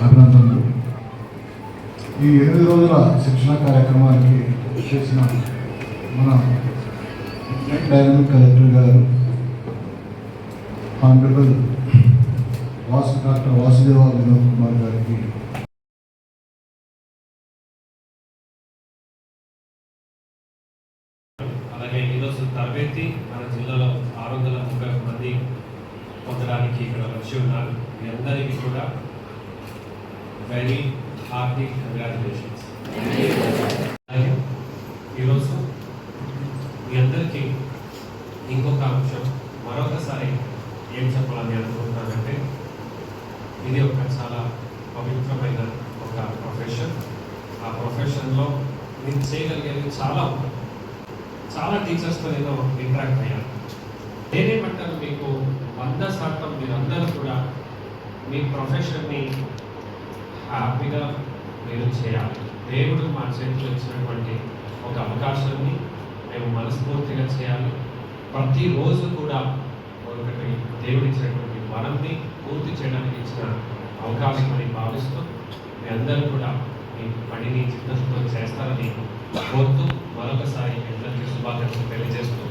అభినందనలు ఈ ఎనిమిది రోజుల శిక్షణ కార్యక్రమానికి చేసిన మన డైనమిక్ కలెక్టర్ గారు ఆనరబుల్ వాసు డాక్టర్ వాసుదేవ వినోద్ కుమార్ గారికి అలాగే ఈరోజు తరబేతి మన జిల్లాలో ఆరు వందల ముప్పై మంది ఇక్కడ వచ్చి ఉన్నారు. మీ అందరికీ కూడా వెరీ హార్టీ కంగ్రాచులేషన్స్ ఈరోజు మీ అందరికీ ఇంకొక అంశం మరొకసారి ఏం చెప్పాలని అనుకుంటున్నానంటే ఇది ఒక చాలా పవిత్రమైన ఒక ప్రొఫెషన్ ఆ ప్రొఫెషన్లో నేను చేయగలిగేది చాలా ఉన్నాయి చాలా టీచర్స్తో నేను ఇంటరాక్ట్ అయ్యాను. నేనేమంటాను మీకు? వంద శాతం మీరందరూ కూడా మీ ప్రొఫెషన్ని హ్యాపీగా మీరు చేయాలి. దేవుడు మా చేతిలో ఇచ్చినటువంటి ఒక అవకాశాన్ని మేము మనస్ఫూర్తిగా చేయాలి. ప్రతిరోజు కూడా ఒకటి దేవుడు ఇచ్చినటువంటి వరంని పూర్తి చేయడానికి ఇచ్చిన అవకాశం అని భావిస్తూ మీ అందరూ కూడా మీ పనిని చిత్తశుద్ధితో చేస్తారని కోరుతూ మరొకసారి అందరికీ శుభాకాంక్షలు తెలియజేస్తూ